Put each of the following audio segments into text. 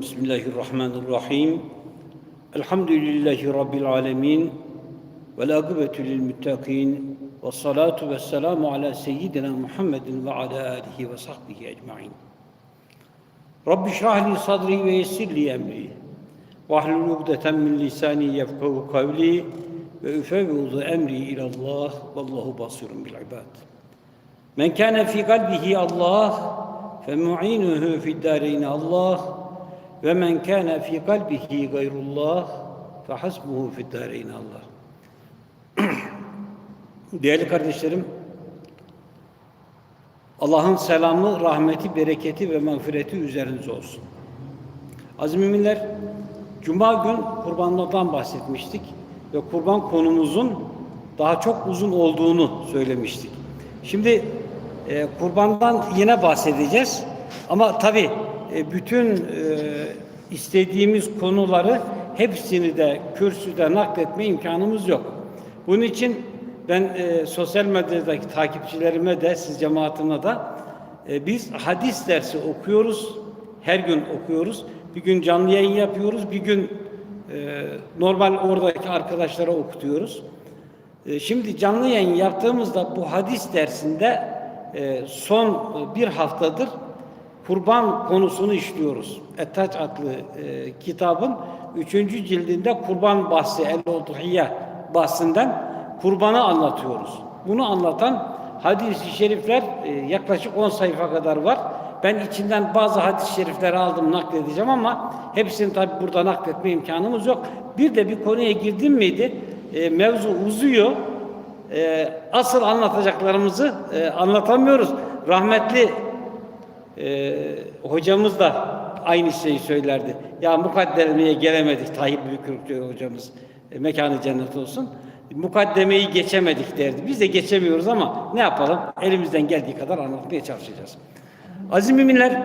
Bismillahirrahmanirrahim. Elhamdülillahi Rabbil alemin. Ve akıbetü lil muttakin. Ve salatu ve selamu ala seyyidina Muhammedin ve ala alihi ve sahbihi ecmain. Rabbi şrahli sadri ve yessirli emri. Vahlul ugdeten min lisani yefkahu kavli ve üfevvuzu emri ilallah vallahu basirun bil ibad. Men kana fi kalbihi Allah fe mu'inuhu fi'd-darayn Allah ve men kana fi kalbihi gayrullah fe hasbuhu fid Allah. Değerli kardeşlerim, Allah'ın selamı, rahmeti, bereketi ve mağfireti üzerinize olsun. Aziz müminler, Cuma gün kurbanlardan bahsetmiştik ve kurban konumuzun daha çok uzun olduğunu söylemiştik. Şimdi e, kurbandan yine bahsedeceğiz ama tabi e, bütün e, istediğimiz konuları hepsini de kürsüde nakletme imkanımız yok. Bunun için ben e, sosyal medyadaki takipçilerime de siz cemaatine de e, biz hadis dersi okuyoruz. Her gün okuyoruz. Bir gün canlı yayın yapıyoruz. Bir gün e, normal oradaki arkadaşlara okutuyoruz. E, şimdi canlı yayın yaptığımızda bu hadis dersinde e, son bir haftadır kurban konusunu işliyoruz. Ettaç adlı e, kitabın üçüncü cildinde kurban bahsi El-Udhiyye bahsinden kurbanı anlatıyoruz. Bunu anlatan hadis-i şerifler e, yaklaşık 10 sayfa kadar var. Ben içinden bazı hadis-i şerifleri aldım nakledeceğim ama hepsini tabi burada nakletme imkanımız yok. Bir de bir konuya girdim miydi e, mevzu uzuyor. E, asıl anlatacaklarımızı e, anlatamıyoruz. Rahmetli e, hocamız da aynı şeyi söylerdi. Ya mukaddemeyi gelemedik Tayyip Büyükürkçü hocamız. E, mekanı cennet olsun. Mukaddemeyi geçemedik derdi. Biz de geçemiyoruz ama ne yapalım? Elimizden geldiği kadar anlatmaya çalışacağız. Aziz müminler,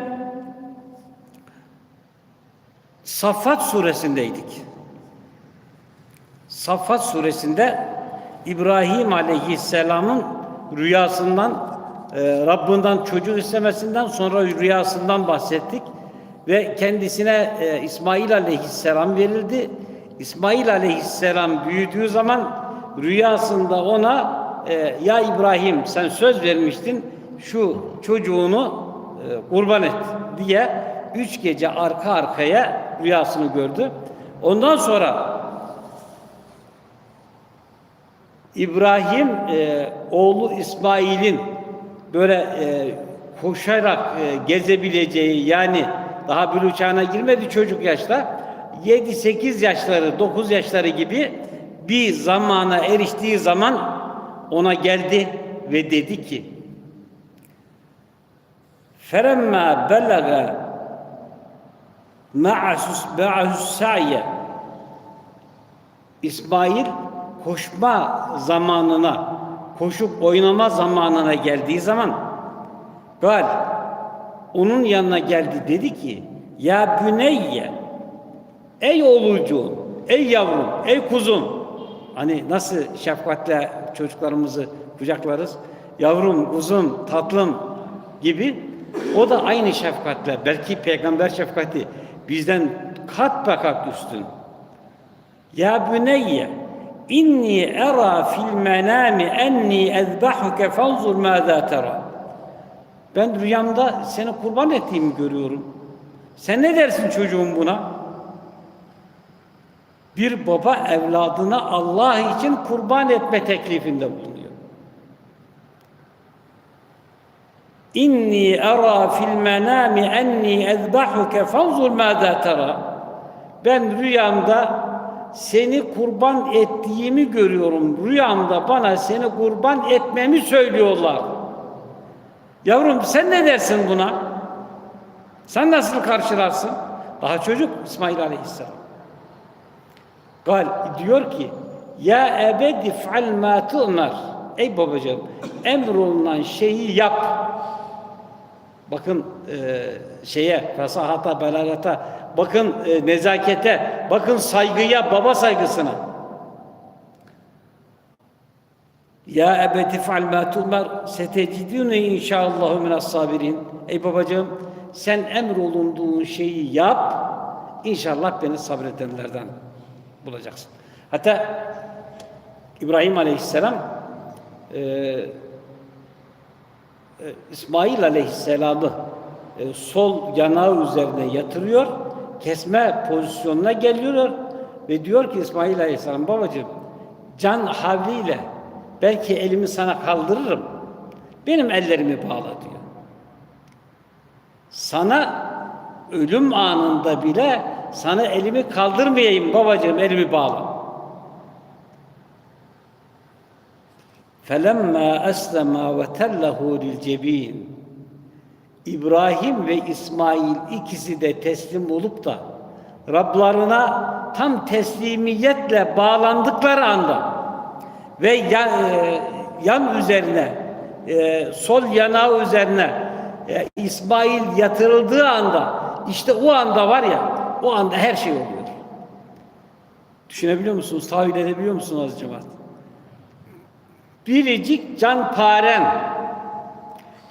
Saffat suresindeydik. Saffat suresinde İbrahim aleyhisselamın rüyasından e, Rabbinden çocuk istemesinden sonra rüyasından bahsettik ve kendisine e, İsmail aleyhisselam verildi. İsmail aleyhisselam büyüdüğü zaman rüyasında ona e, ya İbrahim sen söz vermiştin şu çocuğunu e, kurban et diye üç gece arka arkaya rüyasını gördü. Ondan sonra İbrahim e, oğlu İsmail'in böyle e, koşarak e, gezebileceği yani daha bir uçağına girmedi çocuk yaşta 7-8 yaşları 9 yaşları gibi bir zamana eriştiği zaman ona geldi ve dedi ki فَرَمَّا بَلَغَ مَعَهُ السَّعْيَ İsmail koşma zamanına, koşup oynama zamanına geldiği zaman gal onun yanına geldi dedi ki ya büneyye ey oğlucuğum, ey yavrum, ey kuzum. Hani nasıl şefkatle çocuklarımızı kucaklarız? Yavrum, kuzum, tatlım gibi. O da aynı şefkatle belki peygamber şefkati bizden kat be kat üstün. Ya büneyye İnni era fil menami enni ezbahuke fanzur mâzâ tera. Ben rüyamda seni kurban ettiğimi görüyorum. Sen ne dersin çocuğum buna? Bir baba evladına Allah için kurban etme teklifinde bulunuyor. İnni era fil menami enni ezbahuke fanzur mâzâ tera. Ben rüyamda seni kurban ettiğimi görüyorum. Rüyamda bana seni kurban etmemi söylüyorlar. Yavrum sen ne dersin buna? Sen nasıl karşılarsın? Daha çocuk İsmail Aleyhisselam. Gal diyor ki ya ebedi f'al ma tu'mer. Ey babacığım emrolunan şeyi yap. Bakın e, şeye fesahata, belagata bakın e, nezakete, bakın saygıya, baba saygısına. Ya ebeti fe'al ma tu'mer setecidune inşaallahu minas sabirin. Ey babacığım sen emrolunduğun şeyi yap. İnşallah beni sabredenlerden bulacaksın. Hatta İbrahim Aleyhisselam e, e, İsmail Aleyhisselam'ı e, sol yanağı üzerine yatırıyor, kesme pozisyonuna geliyor ve diyor ki İsmail Aleyhisselam babacığım can havliyle belki elimi sana kaldırırım. Benim ellerimi bağla diyor. Sana ölüm anında bile sana elimi kaldırmayayım babacığım elimi bağla. فَلَمَّا أَسْلَمَا وَتَلَّهُ لِلْجَب۪ينَ İbrahim ve İsmail ikisi de teslim olup da Rablarına tam teslimiyetle bağlandıkları anda ve yan, e, yan üzerine e, sol yanağı üzerine e, İsmail yatırıldığı anda işte o anda var ya o anda her şey oluyor. Düşünebiliyor musunuz? Tahayyül edebiliyor musunuz az cemaat? Biricik canparen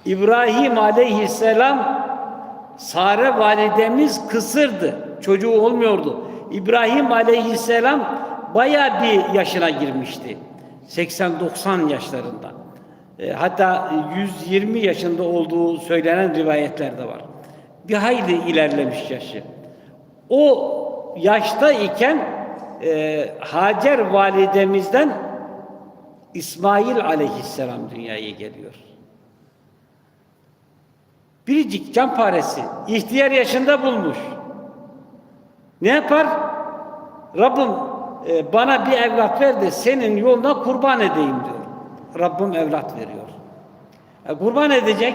İbrahim aleyhisselam Sare validemiz kısırdı. Çocuğu olmuyordu. İbrahim aleyhisselam baya bir yaşına girmişti. 80-90 yaşlarında. E, hatta 120 yaşında olduğu söylenen rivayetler de var. Bir hayli ilerlemiş yaşı. O yaşta iken e, Hacer validemizden İsmail aleyhisselam dünyaya geliyor. Biricik can paresi ihtiyar yaşında bulmuş. Ne yapar? Rabbim e, bana bir evlat ver de senin yoluna kurban edeyim diyor. Rabbim evlat veriyor. E, kurban edecek.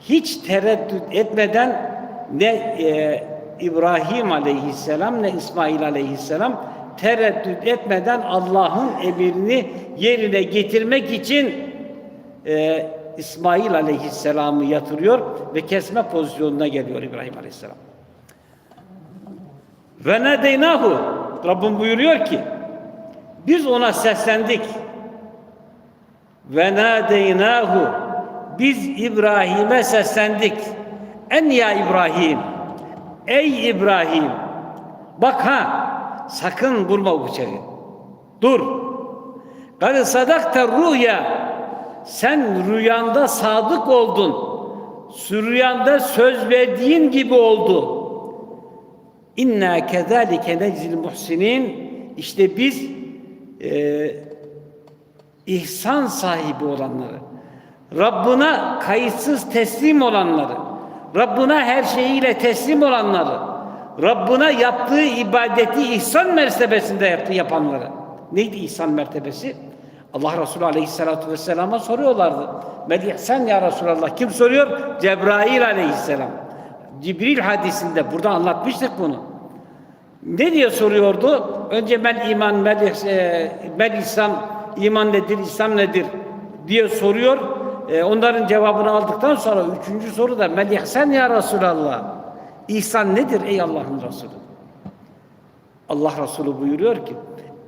Hiç tereddüt etmeden ne e, İbrahim aleyhisselam ne İsmail aleyhisselam tereddüt etmeden Allah'ın emrini yerine getirmek için e, İsmail aleyhisselamı yatırıyor ve kesme pozisyonuna geliyor İbrahim aleyhisselam. Ve nedeynahu Rabbim buyuruyor ki biz ona seslendik. Ve nadeynahu biz İbrahim'e seslendik. En ya İbrahim. Ey İbrahim. Bak ha sakın vurma bıçağı. Dur. Kad sadakta rüya. Sen rüyanda sadık oldun. Rüyanda söz verdiğin gibi oldu. İnna kezalike necil muhsinin. İşte biz e, ihsan sahibi olanları, Rabbına kayıtsız teslim olanları, Rabbına her şeyiyle teslim olanları, Rabbına yaptığı ibadeti ihsan mertebesinde yaptı yapanları. Neydi ihsan mertebesi? Allah Resulü Aleyhisselatü Vesselam'a soruyorlardı. Melih sen ya Resulallah kim soruyor? Cebrail Aleyhisselam. Cibril hadisinde burada anlatmıştık bunu. Ne diye soruyordu? Önce ben iman, ben, e, İslam, iman nedir, İslam nedir diye soruyor. E, onların cevabını aldıktan sonra üçüncü soru da Melih sen ya Resulallah. İhsan nedir ey Allah'ın Resulü? Allah Resulü buyuruyor ki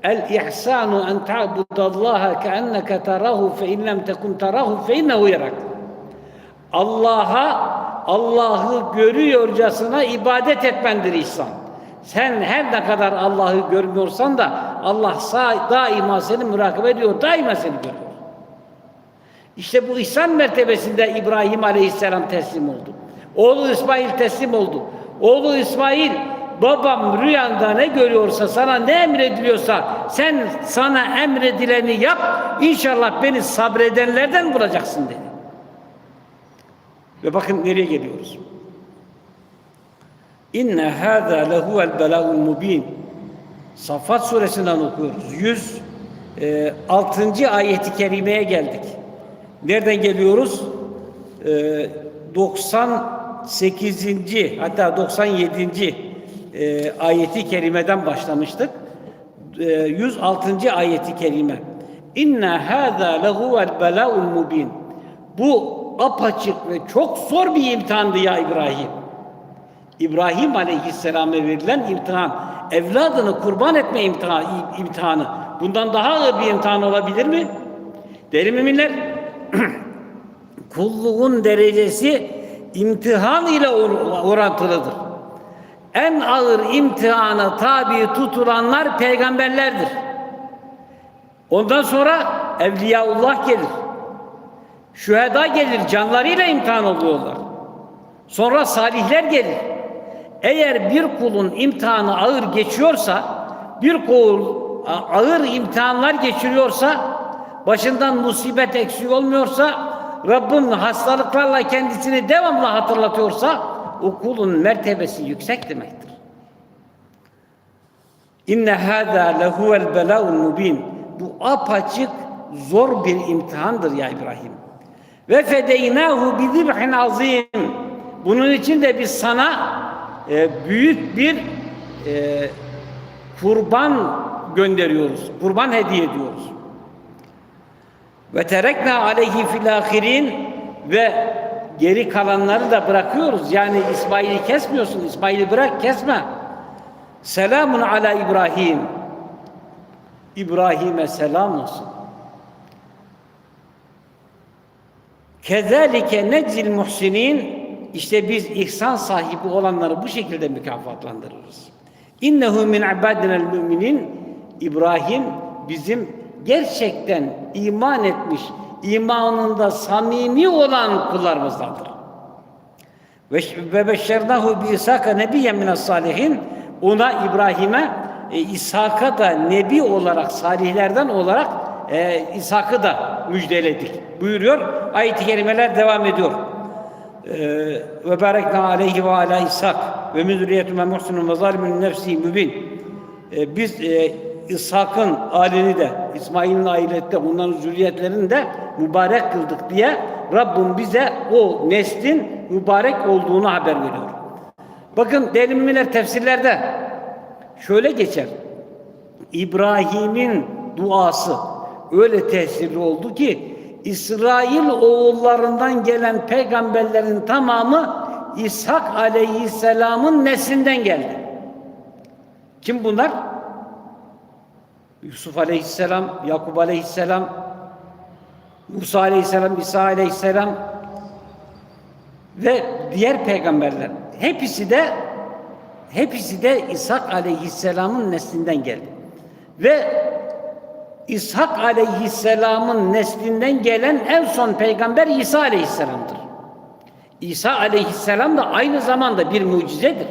El ihsanu en ta'budallaha keenneke terahu fe in lem tekun terahu fe innehu yarak. Allah'a Allah'ı görüyorcasına ibadet etmendir ihsan. Sen her ne kadar Allah'ı görmüyorsan da Allah daima seni mürakabe ediyor, daima seni görüyor. İşte bu ihsan mertebesinde İbrahim Aleyhisselam teslim oldu. Oğlu İsmail teslim oldu. Oğlu İsmail babam rüyanda ne görüyorsa sana ne emrediliyorsa sen sana emredileni yap inşallah beni sabredenlerden bulacaksın dedi. Ve bakın nereye geliyoruz. İnne hâzâ lehuvel belâul mubîn. Safat suresinden okuyoruz. 106. ayeti kerimeye geldik. Nereden geliyoruz? E, 98. hatta 97. E, ayeti kerimeden başlamıştık. E, 106. ayeti kerime. İnne hâzâ lehuvel belâul mubîn. Bu apaçık ve çok zor bir imtihandı ya İbrahim. İbrahim Aleyhisselam'a verilen imtihan, evladını kurban etme imtihanı, imtihanı. Bundan daha ağır bir imtihan olabilir mi? Değerli müminler, kulluğun derecesi imtihan ile or orantılıdır. en ağır imtihana tabi tutulanlar peygamberlerdir. Ondan sonra Evliyaullah gelir. Şüheda gelir, canlarıyla imtihan oluyorlar. Sonra salihler gelir. Eğer bir kulun imtihanı ağır geçiyorsa, bir kul ağır imtihanlar geçiriyorsa, başından musibet eksik olmuyorsa, Rabbim hastalıklarla kendisini devamlı hatırlatıyorsa, o kulun mertebesi yüksek demektir. İnne hâzâ lehuvel belâul mubin. Bu apaçık zor bir imtihandır ya İbrahim. Ve fedeynâhu bi zibhin azîm. Bunun için de biz sana e, büyük bir e, kurban gönderiyoruz. Kurban hediye ediyoruz. Ve terekna aleyhi fil ve geri kalanları da bırakıyoruz. Yani İsmail'i kesmiyorsun. İsmail'i bırak kesme. Selamun ala İbrahim. İbrahim'e selam olsun. Kezalike neczil muhsinin işte biz ihsan sahibi olanları bu şekilde mükafatlandırırız. İnnehu min ibadinel müminin İbrahim bizim gerçekten iman etmiş, imanında samimi olan kullarımızdandır. Ve beşşernahu bi İshaka nebiyyen mines salihin ona İbrahim'e e, İshak'a da nebi olarak salihlerden olarak e, İshak'ı da müjdeledik buyuruyor. Ayet-i kerimeler devam ediyor. E, ve barekna aleyhi ve ala İshak ve müzüriyetüme muhsinun ve zalimin nefsi mübin. E, biz e, İshak'ın aileni de İsmail'in ailette onların zürriyetlerini de mübarek kıldık diye Rabbim bize o neslin mübarek olduğunu haber veriyor. Bakın değerli tefsirlerde şöyle geçer. İbrahim'in duası öyle tesirli oldu ki İsrail oğullarından gelen peygamberlerin tamamı İshak aleyhisselamın neslinden geldi. Kim bunlar? Yusuf aleyhisselam, Yakup aleyhisselam, Musa aleyhisselam, İsa aleyhisselam ve diğer peygamberler. Hepsi de hepsi de İshak aleyhisselamın neslinden geldi. Ve İshak aleyhisselamın neslinden gelen en son peygamber İsa aleyhisselamdır. İsa aleyhisselam da aynı zamanda bir mucizedir.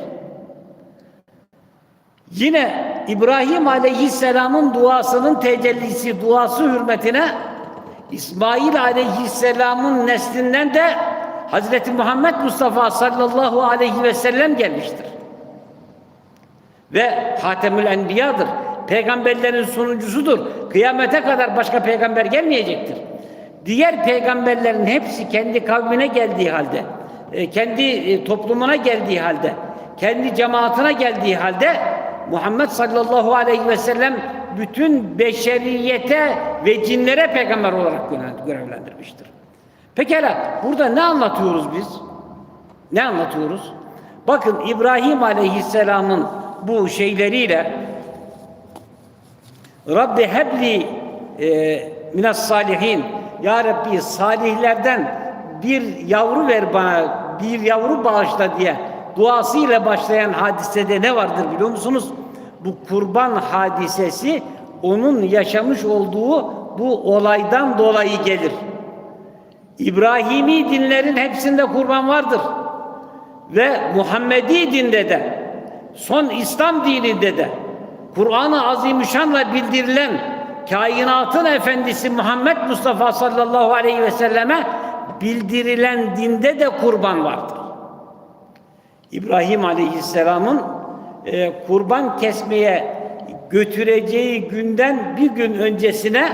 Yine İbrahim Aleyhisselam'ın duasının tecellisi, duası hürmetine İsmail Aleyhisselam'ın neslinden de Hazreti Muhammed Mustafa sallallahu aleyhi ve sellem gelmiştir. Ve Hatemül Enbiya'dır. Peygamberlerin sonuncusudur. Kıyamete kadar başka peygamber gelmeyecektir. Diğer peygamberlerin hepsi kendi kavmine geldiği halde, e, kendi e, toplumuna geldiği halde, kendi cemaatine geldiği halde Muhammed sallallahu aleyhi ve sellem bütün beşeriyete ve cinlere peygamber olarak görevlendirmiştir. Pekala burada ne anlatıyoruz biz? Ne anlatıyoruz? Bakın İbrahim aleyhisselamın bu şeyleriyle Rabbi hebli e, minas salihin Ya Rabbi salihlerden bir yavru ver bana, bir yavru bağışla diye duasıyla başlayan hadisede ne vardır biliyor musunuz? Bu kurban hadisesi onun yaşamış olduğu bu olaydan dolayı gelir. İbrahimi dinlerin hepsinde kurban vardır. Ve Muhammedi dinde de, son İslam dininde de, Kur'an-ı Azimüşşan'la bildirilen kainatın efendisi Muhammed Mustafa sallallahu aleyhi ve selleme bildirilen dinde de kurban vardır. İbrahim Aleyhisselam'ın e, kurban kesmeye götüreceği günden bir gün öncesine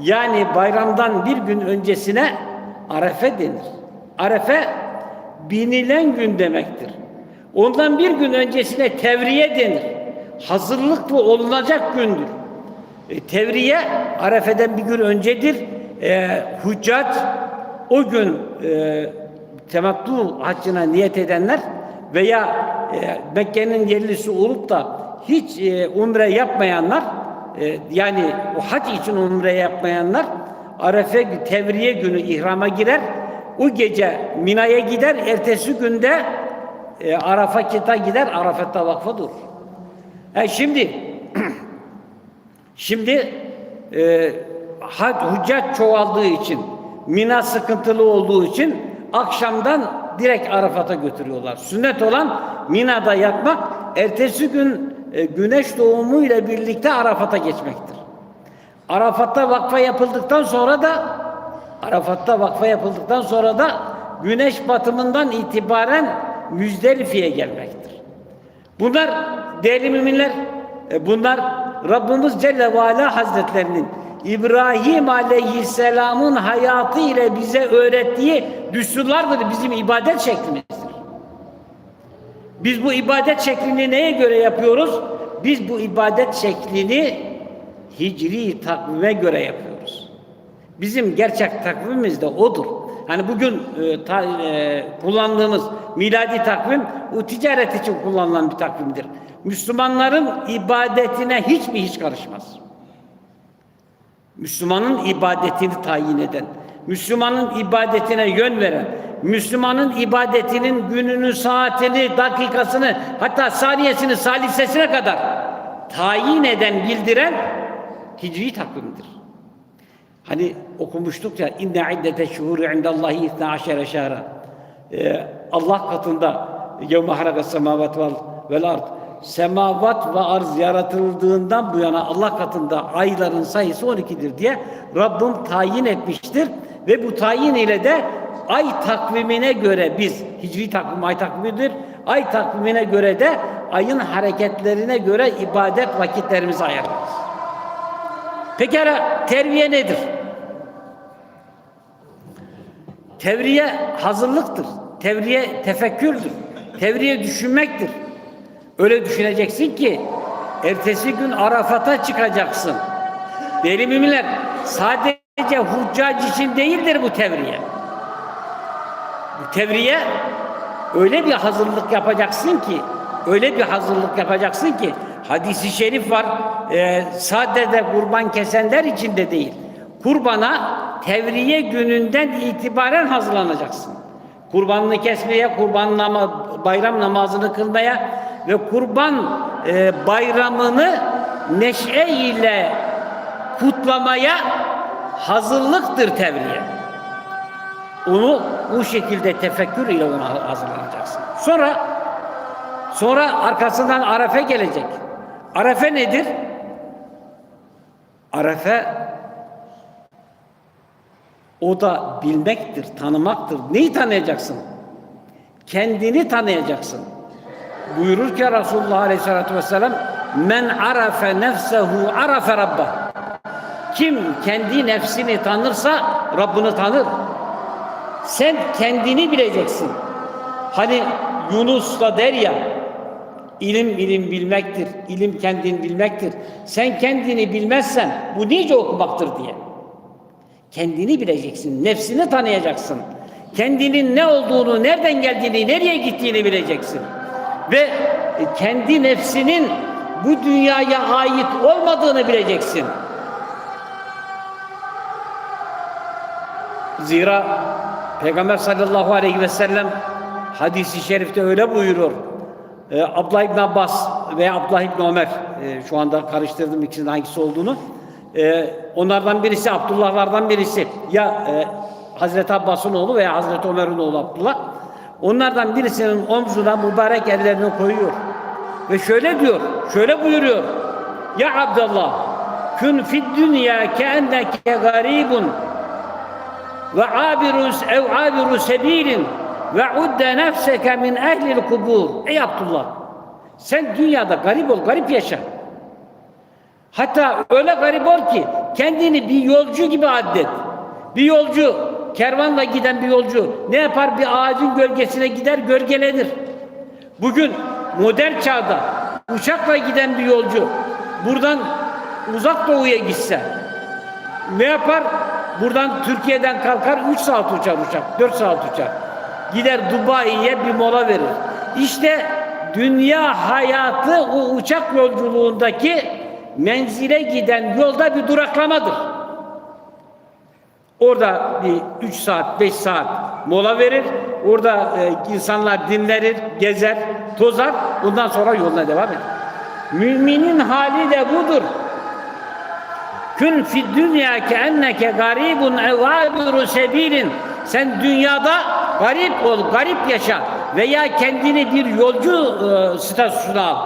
yani bayramdan bir gün öncesine Arefe denir. Arefe binilen gün demektir. Ondan bir gün öncesine tevriye denir. Hazırlıklı olunacak gündür. E, tevriye Arefe'den bir gün öncedir. E, Hüccat o gün e, temattu haccına niyet edenler veya e, Mekke'nin yerlisi olup da hiç e, umre yapmayanlar e, yani o hac için umre yapmayanlar Arefe tevriye günü ihrama girer. O gece Mina'ya gider. Ertesi günde e, Arafat'a gider, Arafat'ta vakfa durur. E şimdi şimdi e, had, hüccat çoğaldığı için, Mina sıkıntılı olduğu için akşamdan direkt Arafat'a götürüyorlar. Sünnet olan Mina'da yatmak, ertesi gün e, güneş doğumu ile birlikte Arafat'a geçmektir. Arafat'ta vakfa yapıldıktan sonra da Arafat'ta vakfa yapıldıktan sonra da güneş batımından itibaren Müzdelife'ye gelmektir. Bunlar değerli müminler, e, bunlar Rabbimiz Celle ve Ala Hazretlerinin İbrahim Aleyhisselam'ın hayatı ile bize öğrettiği düsturlardır, bizim ibadet şeklimizdir. Biz bu ibadet şeklini neye göre yapıyoruz? Biz bu ibadet şeklini hicri takvime göre yapıyoruz. Bizim gerçek takvimimiz de odur. Hani bugün e, ta, e, kullandığımız miladi takvim o ticaret için kullanılan bir takvimdir. Müslümanların ibadetine hiçbir hiç karışmaz. Müslümanın ibadetini tayin eden, Müslümanın ibadetine yön veren, Müslümanın ibadetinin gününü, saatini, dakikasını, hatta saniyesini, salisesine kadar tayin eden, bildiren hicri takvimdir. Hani okumuştuk ya inne iddete şuhuri indallahi itna aşere şehra. Ee, Allah katında yevme harakas semavat vel ard. Semavat ve arz yaratıldığından bu yana Allah katında ayların sayısı 12'dir diye Rabbim tayin etmiştir ve bu tayin ile de ay takvimine göre biz hicri takvim ay takvimidir. Ay takvimine göre de ayın hareketlerine göre ibadet vakitlerimizi ayarlarız. Pekala terbiye nedir? Tevriye hazırlıktır. Tevriye tefekkürdür. Tevriye düşünmektir. Öyle düşüneceksin ki ertesi gün Arafat'a çıkacaksın. Deli müminler sadece huccac için değildir bu tevriye. Bu tevriye öyle bir hazırlık yapacaksın ki öyle bir hazırlık yapacaksın ki hadisi şerif var e, sadece kurban kesenler için de değil. Kurbana tevriye gününden itibaren hazırlanacaksın. Kurbanını kesmeye, kurban nama, bayram namazını kılmaya ve kurban e, bayramını neşe ile kutlamaya hazırlıktır tevriye. Onu bu şekilde tefekkür ile ona hazırlanacaksın. Sonra sonra arkasından Arefe gelecek. Arefe nedir? Arefe o da bilmektir, tanımaktır. Neyi tanıyacaksın? Kendini tanıyacaksın. Buyurur ki Resulullah Aleyhisselatü Vesselam Men arafe nefsehu arafe rabbah Kim kendi nefsini tanırsa Rabbini tanır. Sen kendini bileceksin. Hani Yunus da der ya ilim ilim bilmektir, ilim kendini bilmektir. Sen kendini bilmezsen bu nice okumaktır diye. Kendini bileceksin, nefsini tanıyacaksın. Kendinin ne olduğunu, nereden geldiğini, nereye gittiğini bileceksin. Ve kendi nefsinin bu dünyaya ait olmadığını bileceksin. Zira Peygamber sallallahu aleyhi ve sellem hadisi şerifte öyle buyuruyor. Ee, Abdullah İbn Abbas veya Abdullah İbn Ömer, e, şu anda karıştırdım ikisinin hangisi olduğunu. E, onlardan birisi, Abdullahlardan birisi. Ya e, Hazreti Abbas'ın oğlu veya Hazreti Ömer'in oğlu Abdullah. Onlardan birisinin omzuna mübarek ellerini koyuyor. Ve şöyle diyor, şöyle buyuruyor. Ya Abdullah, kün fid dünya keenneke garibun ve abirus ev abiru sebilin ve udde nefseke min ehlil kubur. Ey Abdullah, sen dünyada garip ol, garip yaşa. Hatta öyle garip ol ki kendini bir yolcu gibi addet. Bir yolcu, kervanla giden bir yolcu ne yapar? Bir ağacın gölgesine gider, gölgelenir. Bugün modern çağda uçakla giden bir yolcu buradan uzak doğuya gitse ne yapar? Buradan Türkiye'den kalkar 3 saat uçar uçak, 4 saat uçar. Gider Dubai'ye bir mola verir. İşte dünya hayatı o uçak yolculuğundaki menzile giden yolda bir duraklamadır. Orada bir 3 saat, 5 saat mola verir. Orada e, insanlar dinlenir, gezer, tozar. Bundan sonra yoluna devam eder. Müminin hali de budur. Kün fi dünya ke enneke garibun ev abiru sebilin. Sen dünyada garip ol, garip yaşa veya kendini bir yolcu e, statüsüne al.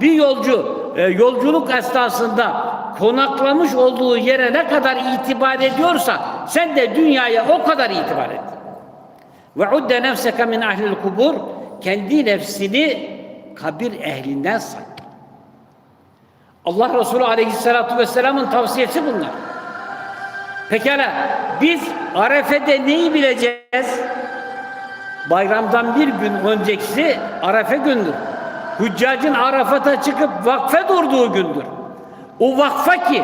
Bir yolcu e, yolculuk esnasında konaklamış olduğu yere ne kadar itibar ediyorsa sen de dünyaya o kadar itibar et. Ve udde nefseke min ahlil kubur kendi nefsini kabir ehlinden say. Allah Resulü Aleyhisselatü Vesselam'ın tavsiyesi bunlar. Pekala biz Arefe'de neyi bileceğiz? Bayramdan bir gün öncekisi Arefe gündür. Hüccacın Arafat'a çıkıp vakfe durduğu gündür. O vakfe ki,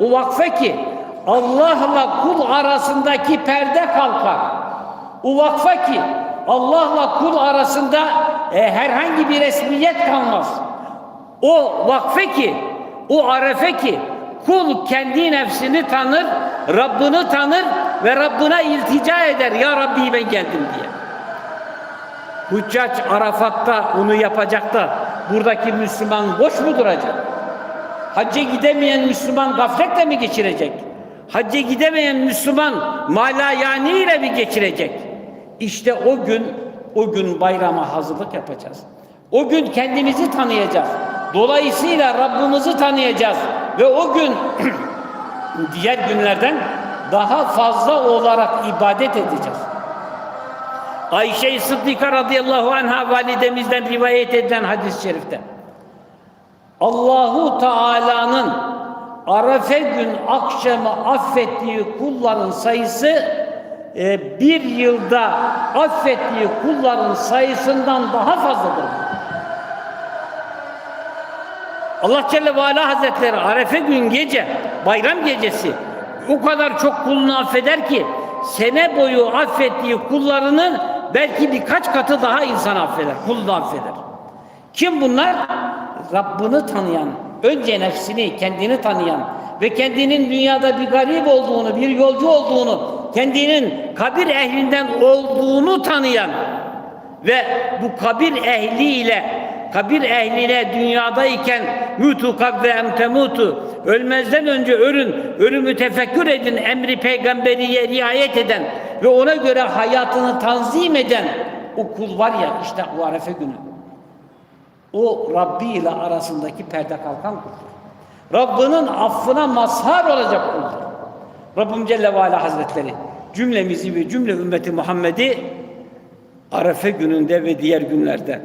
o vakfe ki Allah'la kul arasındaki perde kalkar. O vakfe ki Allah'la kul arasında e, herhangi bir resmiyet kalmaz. O vakfe ki, o arefe ki kul kendi nefsini tanır, Rabbini tanır ve Rabbine iltica eder. Ya Rabbi ben geldim diye. Hüccac Arafat'ta onu yapacak da buradaki Müslüman boş mu duracak? Hacca gidemeyen Müslüman gafletle mi geçirecek? Hacca gidemeyen Müslüman mala yani ile mi geçirecek? İşte o gün, o gün bayrama hazırlık yapacağız. O gün kendimizi tanıyacağız. Dolayısıyla Rabbimizi tanıyacağız. Ve o gün diğer günlerden daha fazla olarak ibadet edeceğiz. Ayşe-i Sıddika radıyallahu anha validemizden rivayet edilen hadis-i şerifte. Allahu Teala'nın Arafe gün akşamı affettiği kulların sayısı e, bir yılda affettiği kulların sayısından daha fazladır. Allah Celle ve Ala Hazretleri Arefe gün gece, bayram gecesi o kadar çok kulunu affeder ki sene boyu affettiği kullarının belki birkaç katı daha insan affeder, kulunu affeder. Kim bunlar? Rabbini tanıyan, önce nefsini, kendini tanıyan ve kendinin dünyada bir garip olduğunu, bir yolcu olduğunu, kendinin kabir ehlinden olduğunu tanıyan ve bu kabir ehliyle kabir ehline dünyadayken mutu kabve em temutu ölmezden önce ölün, ölümü tefekkür edin emri peygamberiye riayet eden ve ona göre hayatını tanzim eden o kul var ya işte o arefe günü. O Rabbi ile arasındaki perde kalkan kuldur. Rabbinin affına mazhar olacak kuldur. Rabbim Celle ve Ala Hazretleri cümlemizi ve cümle ümmeti Muhammed'i Arefe gününde ve diğer günlerde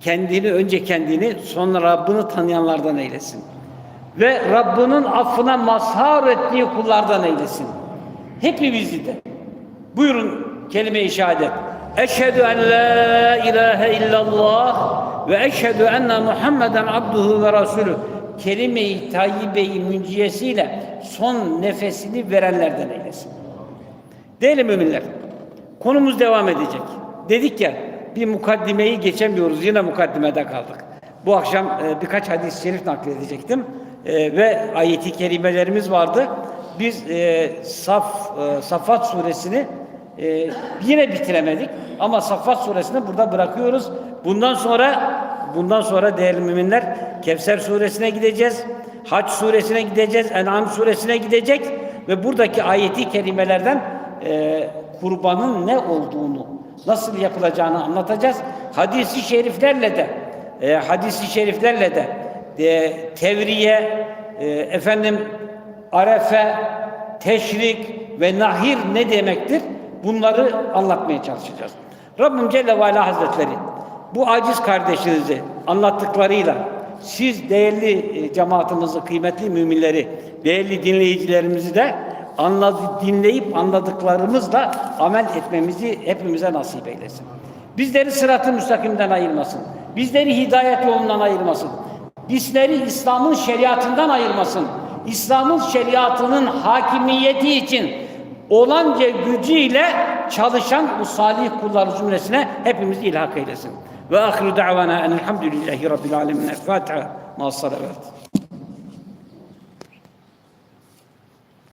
kendini önce kendini sonra Rabbini tanıyanlardan eylesin. Ve Rabbinin affına mazhar ettiği kullardan eylesin. Hepimizi de. Buyurun kelime-i şehadet. Eşhedü en la ilahe illallah ve eşhedü enne Muhammeden abduhu ve rasulü. Kelime-i tayyibe-i münciyesiyle son nefesini verenlerden eylesin. Değerli müminler, konumuz devam edecek. Dedik ya, bir mukaddimeyi geçemiyoruz. Yine mukaddimede kaldık. Bu akşam e, birkaç hadis-i şerif nakledecektim. E, ve ayeti kerimelerimiz vardı. Biz e, Saf, e, Safat suresini e, yine bitiremedik. Ama Safat suresini burada bırakıyoruz. Bundan sonra bundan sonra değerli müminler Kevser suresine gideceğiz. Haç suresine gideceğiz. En'am suresine gidecek ve buradaki ayeti kerimelerden e, kurbanın ne olduğunu, nasıl yapılacağını anlatacağız. Hadisi şeriflerle de e, hadisi şeriflerle de e, tevriye, e, efendim arefe, teşrik ve nahir ne demektir? Bunları anlatmaya çalışacağız. Rabbim Celle ve Ala Hazretleri bu aciz kardeşinizi anlattıklarıyla siz değerli e, cemaatimizi, kıymetli müminleri, değerli dinleyicilerimizi de anladı, dinleyip anladıklarımızla amel etmemizi hepimize nasip eylesin. Bizleri sırat-ı müstakimden ayırmasın. Bizleri hidayet yolundan ayırmasın. Bizleri İslam'ın şeriatından ayırmasın. İslam'ın şeriatının hakimiyeti için olanca gücüyle çalışan bu salih kullar zümresine hepimizi ilhak eylesin. Ve ahiru da'vana enelhamdülillahi rabbil alemin. El Fatiha. Ma salavat.